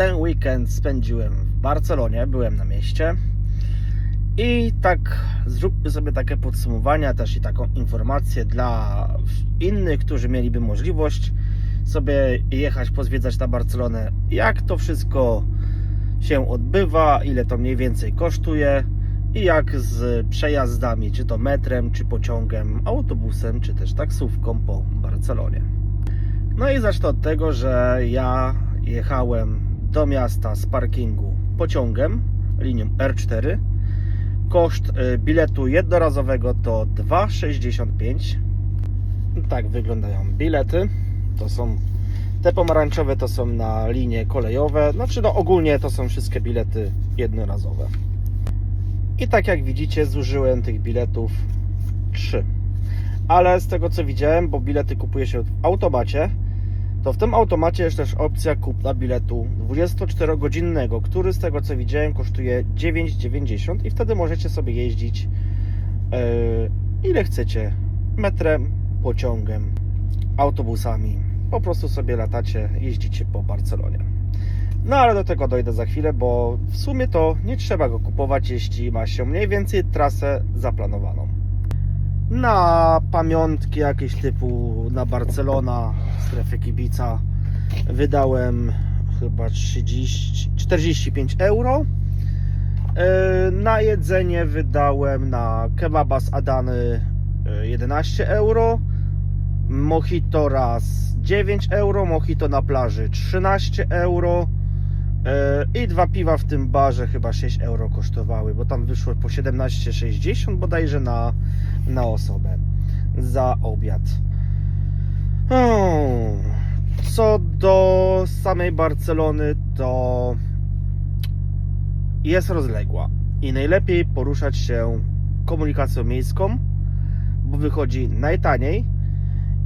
ten weekend spędziłem w Barcelonie, byłem na mieście. I tak zróbmy sobie takie podsumowania, też i taką informację dla innych, którzy mieliby możliwość sobie jechać, pozwiedzać na Barcelonę, jak to wszystko się odbywa, ile to mniej więcej kosztuje i jak z przejazdami, czy to metrem, czy pociągem, autobusem, czy też taksówką po Barcelonie. No i zacznę od tego, że ja jechałem do miasta z parkingu pociągiem linią R4. Koszt y, biletu jednorazowego to 2,65. Tak wyglądają bilety. To są te pomarańczowe to są na linie kolejowe. Znaczy no ogólnie to są wszystkie bilety jednorazowe. I tak jak widzicie zużyłem tych biletów 3. Ale z tego co widziałem, bo bilety kupuje się w automacie, to w tym automacie jest też opcja kupna biletu 24-godzinnego, który z tego co widziałem kosztuje 9,90 i wtedy możecie sobie jeździć yy, ile chcecie metrem, pociągiem, autobusami. Po prostu sobie latacie, jeździcie po Barcelonie. No ale do tego dojdę za chwilę, bo w sumie to nie trzeba go kupować, jeśli ma się mniej więcej trasę zaplanowaną. Na pamiątki jakieś typu na Barcelona, strefę kibica wydałem chyba 30, 45 euro. Yy, Na jedzenie wydałem na kebaba z Adany yy, 11 euro. Mojito raz 9 euro, mojito na plaży 13 euro. Yy, I dwa piwa w tym barze chyba 6 euro kosztowały, bo tam wyszło po 17,60 bodajże na, na osobę za obiad. Hmm. Co do samej Barcelony, to jest rozległa i najlepiej poruszać się komunikacją miejską, bo wychodzi najtaniej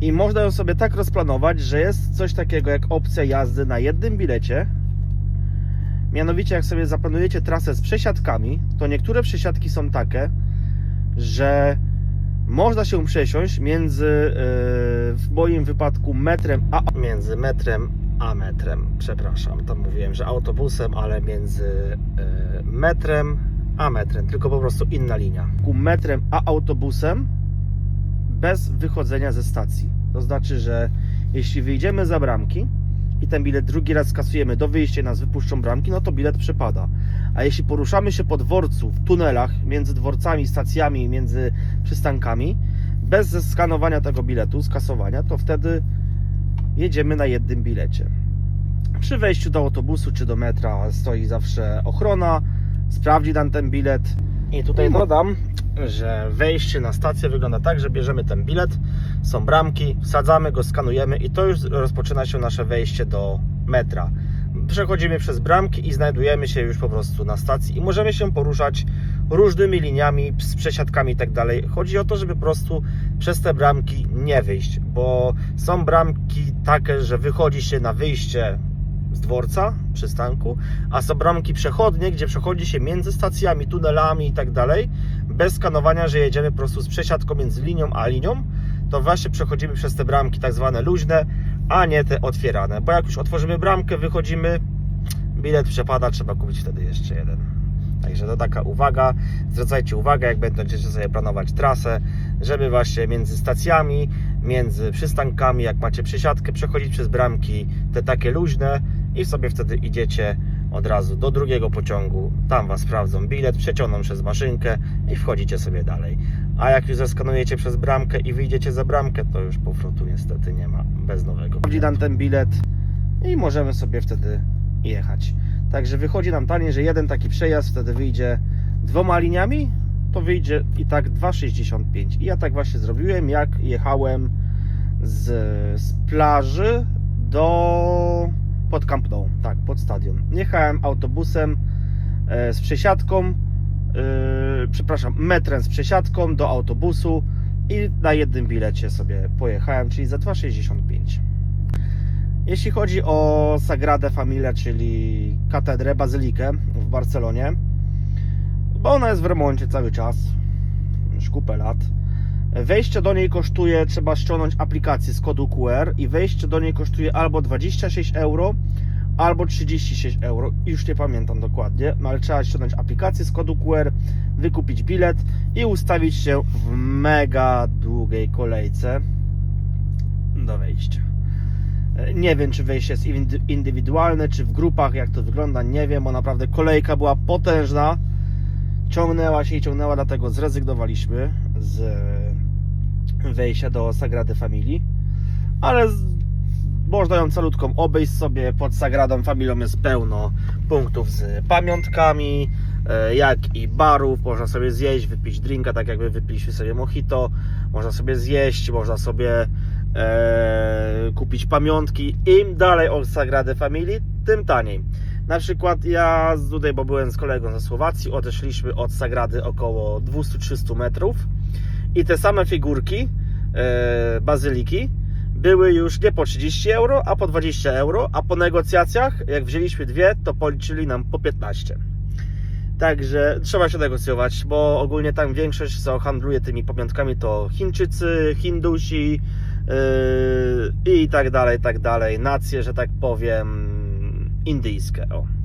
i można ją sobie tak rozplanować, że jest coś takiego jak opcja jazdy na jednym bilecie. Mianowicie, jak sobie zaplanujecie trasę z przesiadkami, to niektóre przesiadki są takie, że można się przesiąść między, yy, w moim wypadku, metrem a między metrem a metrem. Przepraszam, to mówiłem, że autobusem, ale między yy, metrem a metrem, tylko po prostu inna linia. Metrem a autobusem bez wychodzenia ze stacji. To znaczy, że jeśli wyjdziemy za bramki i ten bilet drugi raz skasujemy do wyjścia nas wypuszczą bramki, no to bilet przepada. A jeśli poruszamy się po dworcu, w tunelach, między dworcami, stacjami, między przystankami, bez zeskanowania tego biletu, skasowania, to wtedy jedziemy na jednym bilecie. Przy wejściu do autobusu czy do metra stoi zawsze ochrona, sprawdzi nam ten bilet. I tutaj dodam, że wejście na stację wygląda tak, że bierzemy ten bilet, są bramki, wsadzamy go, skanujemy i to już rozpoczyna się nasze wejście do metra. Przechodzimy przez bramki i znajdujemy się już po prostu na stacji i możemy się poruszać różnymi liniami, z przesiadkami i tak dalej. Chodzi o to, żeby po prostu przez te bramki nie wyjść, bo są bramki takie, że wychodzi się na wyjście z dworca, przystanku, a są bramki przechodnie, gdzie przechodzi się między stacjami, tunelami i tak dalej, bez skanowania, że jedziemy po prostu z przesiadką między linią a linią, to właśnie przechodzimy przez te bramki tak zwane luźne, a nie te otwierane, bo jak już otworzymy bramkę, wychodzimy, bilet przepada, trzeba kupić wtedy jeszcze jeden. Także to taka uwaga, zwracajcie uwagę, jak będziecie sobie planować trasę, żeby właśnie między stacjami, między przystankami, jak macie przesiadkę, przechodzić przez bramki te takie luźne i sobie wtedy idziecie od razu do drugiego pociągu, tam Was sprawdzą bilet, przeciągną przez maszynkę i wchodzicie sobie dalej. A jak już zeskanujecie przez bramkę i wyjdziecie za bramkę, to już powrotu niestety nie ma, bez nowego. Wchodzi nam ten bilet i możemy sobie wtedy jechać. Także wychodzi nam taniej, że jeden taki przejazd wtedy wyjdzie dwoma liniami, to wyjdzie i tak 2,65. I ja tak właśnie zrobiłem, jak jechałem z, z plaży do pod Camp Nou, tak, pod stadion. Jechałem autobusem e, z przesiadką, e, przepraszam, metrem z przesiadką do autobusu i na jednym bilecie sobie pojechałem, czyli za 2,65. Jeśli chodzi o Sagradę Familię, czyli katedrę, bazylikę w Barcelonie, bo ona jest w remoncie cały czas, już kupę lat. Wejście do niej kosztuje, trzeba ściągnąć aplikację z kodu QR i wejście do niej kosztuje albo 26 euro, albo 36 euro, już nie pamiętam dokładnie, no ale trzeba ściągnąć aplikację z kodu QR, wykupić bilet i ustawić się w mega długiej kolejce do wejścia. E, Nie wiem, czy wejście jest indy- indywidualne, czy w grupach, jak to wygląda, nie wiem, bo naprawdę kolejka była potężna. Ciągnęła się i ciągnęła, dlatego zrezygnowaliśmy z wejścia do Sagrady Familii. Ale można ją calutką obejść sobie. Pod Sagradą Familią jest pełno punktów z pamiątkami, e, jak i barów. Można sobie zjeść, wypić drinka, tak jakby wypiliśmy sobie mojito. Można sobie zjeść, można sobie e, kupić pamiątki. Im dalej od Sagrady Familii, tym taniej. Na przykład ja z- tutaj, bo byłem z kolegą ze Słowacji, odeszliśmy od Sagrady około 200-300 metrów i te same figurki e, bazyliki były już nie po 30 euro, a po 20 euro, a po negocjacjach, jak wzięliśmy dwie, to policzyli nam po 15. Także trzeba się negocjować, bo ogólnie tam większość, co handluje tymi pamiątkami, to Chińczycy, Hindusi yy, i tak dalej, tak dalej. Nacje, że tak powiem, indyjskie. O.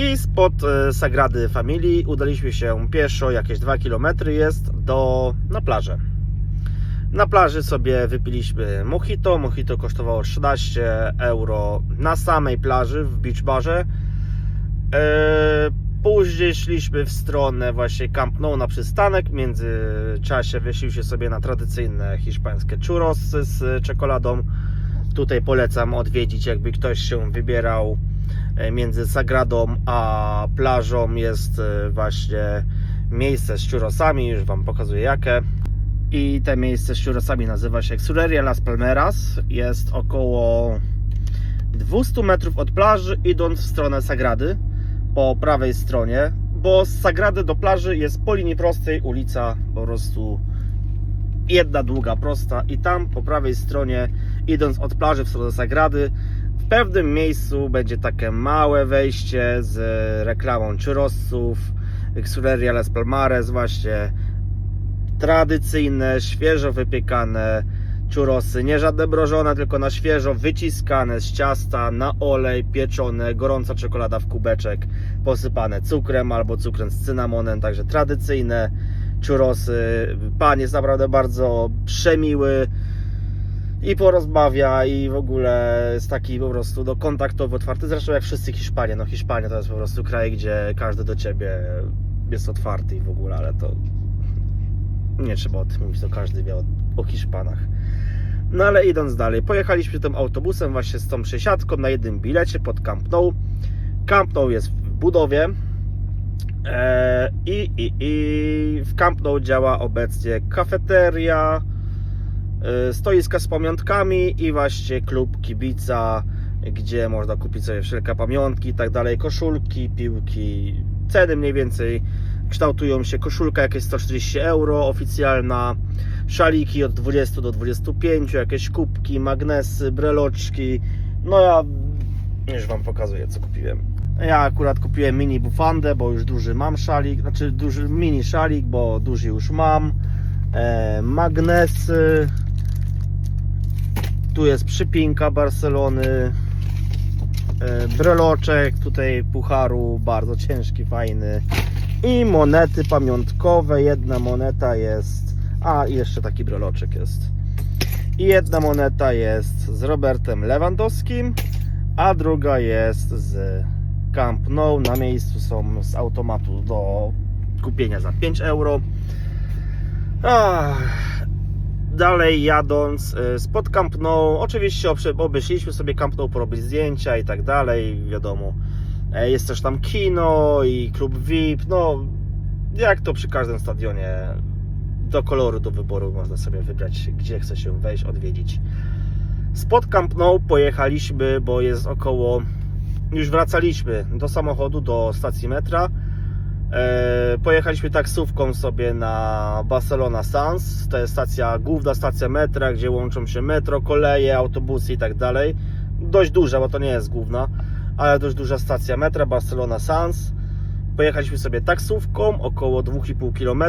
I spod e, Sagrady Familii udaliśmy się pieszo, jakieś 2 km jest, do, na plażę. Na plaży sobie wypiliśmy mojito. Mojito kosztowało 13 euro na samej plaży w beach barze. E, Później szliśmy w stronę właśnie Camp Nou na przystanek. W międzyczasie wyszliśmy sobie na tradycyjne hiszpańskie churrosy z czekoladą. Tutaj polecam odwiedzić, jakby ktoś się wybierał między Sagradą a plażą. Jest e, właśnie miejsce z churrosami, już Wam pokazuję jakie. I te miejsce z churrosami nazywa się Xureria Las Palmeras. Jest około 200 metrów od plaży, idąc w stronę Sagrady po prawej stronie, bo z Sagrady do plaży jest po linii prostej ulica po prostu jedna długa prosta i tam po prawej stronie idąc od plaży w stronę Sagrady pewnym miejscu będzie takie małe wejście z reklamą churrosów Xureria Las Palmares właśnie tradycyjne, świeżo wypiekane churrosy, nie żadne brożone, tylko na świeżo wyciskane z ciasta, na olej, pieczone, gorąca czekolada w kubeczek, posypane cukrem albo cukrem z cynamonem, także tradycyjne churrosy. Pan jest naprawdę bardzo przemiły i porozmawia i w ogóle jest taki po prostu do kontaktowy, otwarty. Zresztą jak wszyscy Hiszpanie, no Hiszpania to jest po prostu kraj, gdzie każdy do Ciebie jest otwarty i w ogóle, ale to nie trzeba o tym mówić, to każdy wie o, o Hiszpanach. No ale idąc dalej, pojechaliśmy tym autobusem właśnie z tą przesiadką na jednym bilecie pod Camp Nou. Camp Nou jest w budowie e, i, i, i w Camp Nou działa obecnie kafeteria, stoiska z pamiątkami i właśnie klub kibica, gdzie można kupić sobie wszelkie pamiątki i tak dalej, koszulki, piłki, ceny mniej więcej kształtują się koszulka jakieś 140 euro oficjalna, szaliki od 20 do 25, jakieś kubki, magnesy, breloczki. No ja już Wam pokazuję co kupiłem. Ja akurat kupiłem mini bufandę, bo już duży mam szalik, znaczy duży mini szalik, bo duży już mam. E, magnesy. Tu jest przypinka Barcelony. E, breloczek tutaj pucharu, bardzo ciężki, fajny i monety pamiątkowe. Jedna moneta jest. A, jeszcze taki breloczek jest. I jedna moneta jest z Robertem Lewandowskim, a druga jest z Camp Nou. Na miejscu są z automatu do kupienia za 5 euro. Ach. Dalej jadąc y, spod Camp Nou, oczywiście obeszliśmy sobie Camp Nou, porobić zdjęcia i tak dalej, wiadomo. E, Jest też tam kino i klub VIP. No, jak to przy każdym stadionie, do koloru, do wyboru można sobie wybrać, gdzie chce się wejść, odwiedzić. Spod Camp Nou pojechaliśmy, bo jest około. Już wracaliśmy do samochodu, do stacji metra. E, pojechaliśmy taksówką sobie na Barcelona Sans. To jest stacja, główna stacja metra, gdzie łączą się metro, koleje, autobusy i tak dalej. Dość duża, bo to nie jest główna ale dość duża stacja metra Barcelona Sans. Pojechaliśmy sobie taksówką około 2,5 km.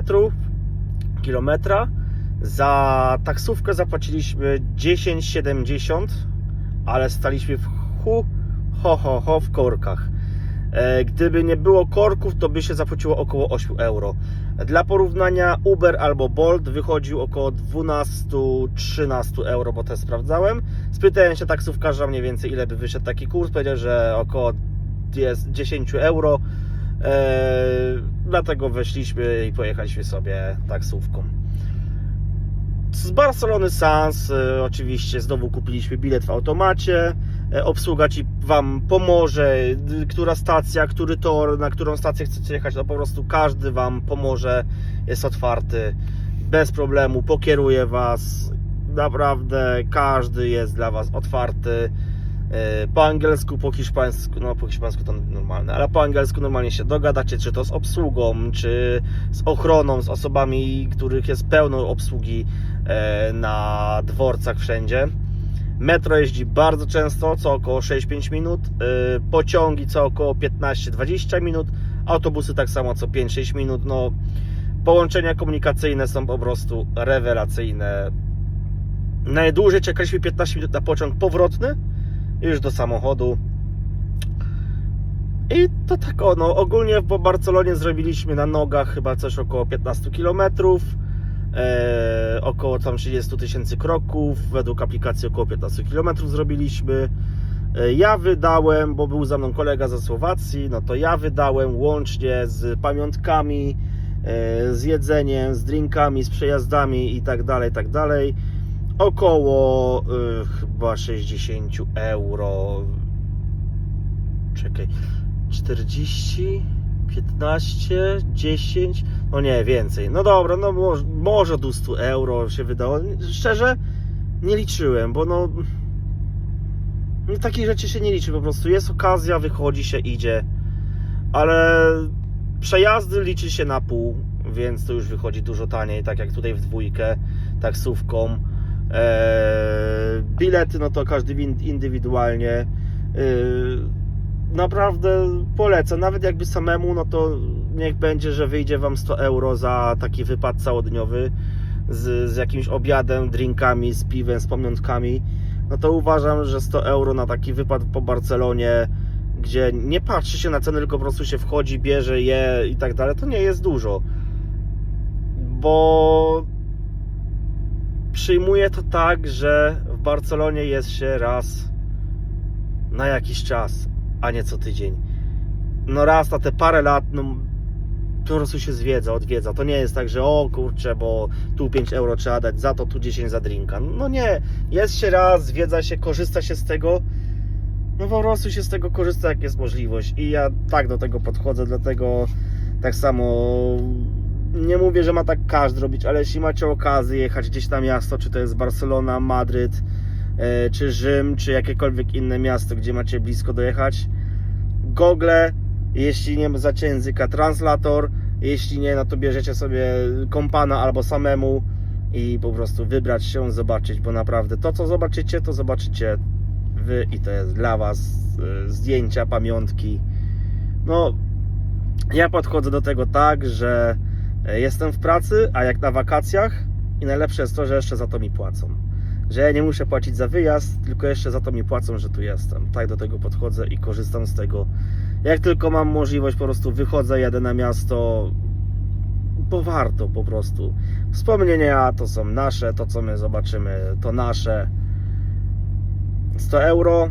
kilometra. Za taksówkę zapłaciliśmy 10,70, ale staliśmy w hu, ho, ho, ho w korkach. E, Gdyby nie było korków, to by się zapłaciło około 8 euro. Dla porównania Uber albo Bolt wychodził około 12-13 euro, bo te sprawdzałem. Spytałem się taksówkarza mniej więcej ile by wyszedł taki kurs, powiedział, że około jest 10 euro. E, dlatego weszliśmy i pojechaliśmy sobie taksówką. Z Barcelony Sans e, oczywiście znowu kupiliśmy bilet w automacie. E, Obsługa ci wam pomoże, która stacja, który tor, na którą stację chcecie jechać, no po prostu każdy wam pomoże, jest otwarty, bez problemu, pokieruje was. Naprawdę każdy jest dla was otwarty. E, Po angielsku, po hiszpańsku, no po hiszpańsku to normalne, ale po angielsku normalnie się dogadacie, czy to z obsługą, czy z ochroną, z osobami, których jest pełno obsługi e, na dworcach wszędzie. Metro jeździ bardzo często, co około 6-5 minut, e, pociągi co około 15-20 minut, autobusy tak samo co 5-6 minut. No, połączenia komunikacyjne są po prostu rewelacyjne. Najdłużej czekaliśmy 15 minut na pociąg powrotny, już do samochodu. I to tak ono, ogólnie po Barcelonie zrobiliśmy na nogach chyba coś około 15 km, e, około tam 30 tysięcy kroków, według aplikacji około 15 km zrobiliśmy. E, ja wydałem, bo był za mną kolega ze Słowacji, no to ja wydałem łącznie z pamiątkami, e, z jedzeniem, z drinkami, z przejazdami i tak dalej, tak dalej około y, chyba 60 euro. Czekaj, 40, 15, 10, no nie więcej. No dobra, no może, może do 100 euro się wydało. Szczerze, nie liczyłem, bo no, no takich rzeczy się nie liczy po prostu. Jest okazja, wychodzi się, idzie, ale przejazdy liczy się na pół, więc to już wychodzi dużo taniej, tak jak tutaj w dwójkę taksówką. Eee, bilety, no to każdy indywidualnie. Eee, naprawdę polecam. Nawet jakby samemu, no to niech będzie, że wyjdzie Wam 100 euro za taki wypad całodniowy z, z jakimś obiadem, drinkami, z piwem, z pamiątkami. No to uważam, że 100 euro na taki wypad po Barcelonie, gdzie nie patrzy się na ceny, tylko po prostu się wchodzi, bierze, je i tak dalej, to nie jest dużo. Bo przyjmuję to tak, że w Barcelonie jest się raz na jakiś czas, a nie co tydzień. No raz na te parę lat, no po prostu się zwiedza, odwiedza. To nie jest tak, że o kurczę, bo tu 5 euro trzeba dać za to, tu 10 za drinka. No nie, jest się raz, zwiedza się, korzysta się z tego. No po prostu się z tego korzysta, jak jest możliwość. I ja tak do tego podchodzę, dlatego tak samo nie mówię, że ma tak każdy robić, ale jeśli macie okazję jechać gdzieś na miasto, czy to jest Barcelona, Madryt, e, czy Rzym, czy jakiekolwiek inne miasto, gdzie macie blisko dojechać, Google, jeśli nie znacie języka, translator, jeśli nie, no to bierzecie sobie kompana albo samemu i po prostu wybrać się, zobaczyć, bo naprawdę to, co zobaczycie, to zobaczycie wy i to jest dla was e, zdjęcia, pamiątki. No, ja podchodzę do tego tak, że e, jestem w pracy, a jak na wakacjach i najlepsze jest to, że jeszcze za to mi płacą. Że ja nie muszę płacić za wyjazd, tylko jeszcze za to mi płacą, że tu jestem. Tak do tego podchodzę i korzystam z tego. Jak tylko mam możliwość, po prostu wychodzę, jadę na miasto, bo warto po prostu. Wspomnienia to są nasze, to co my zobaczymy to nasze. 100 euro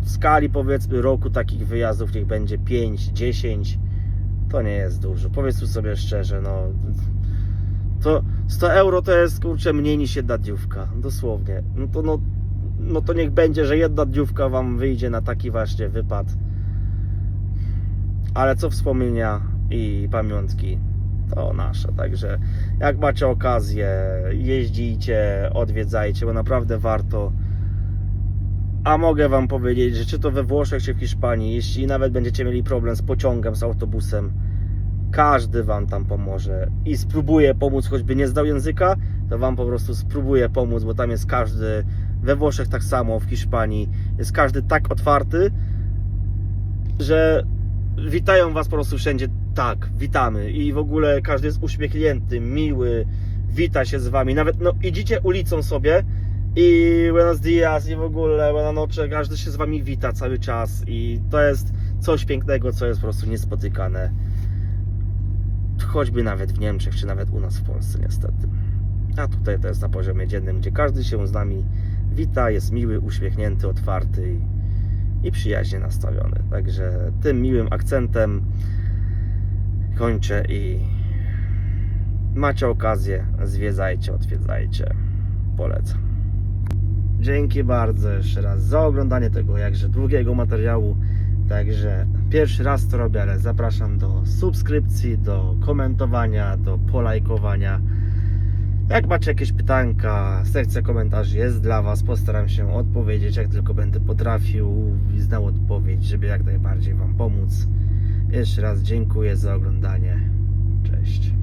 w skali powiedzmy roku takich wyjazdów niech będzie 5, 10 to nie jest dużo. Powiedzmy sobie szczerze, no to 100 euro to jest kurczę mniej niż jedna dniówka, dosłownie. No to, no, no to niech będzie, że jedna dniówka Wam wyjdzie na taki właśnie wypad. Ale co wspomnienia i pamiątki, to nasze. Także jak macie okazję, jeździcie, odwiedzajcie, bo naprawdę warto. A mogę Wam powiedzieć, że czy to we Włoszech, czy w Hiszpanii, jeśli nawet będziecie mieli problem z pociągem, z autobusem, każdy Wam tam pomoże i spróbuje pomóc, choćby nie zdał języka, to Wam po prostu spróbuje pomóc, bo tam jest każdy, we Włoszech tak samo, w Hiszpanii, jest każdy tak otwarty, że witają Was po prostu wszędzie. Tak, witamy. I w ogóle każdy jest uśmiechnięty, miły, wita się z Wami, nawet no idziecie ulicą sobie i buenos dias i w ogóle buena noche, każdy się z wami wita cały czas i to jest coś pięknego, co jest po prostu niespotykane. Choćby nawet w Niemczech, czy nawet u nas w Polsce niestety. A tutaj to jest na poziomie dziennym, gdzie każdy się z nami wita, jest miły, uśmiechnięty, otwarty i przyjaźnie nastawiony. Także tym miłym akcentem kończę i macie okazję, zwiedzajcie, odwiedzajcie. Polecam. Dzięki bardzo jeszcze raz za oglądanie tego jakże długiego materiału. Także pierwszy raz to robię, ale zapraszam do subskrypcji, do komentowania, do polajkowania. Jak macie jakieś pytanka, sekcja komentarzy jest dla Was. Postaram się odpowiedzieć, jak tylko będę potrafił i znał odpowiedź, żeby jak najbardziej Wam pomóc. Jeszcze raz dziękuję za oglądanie. Cześć.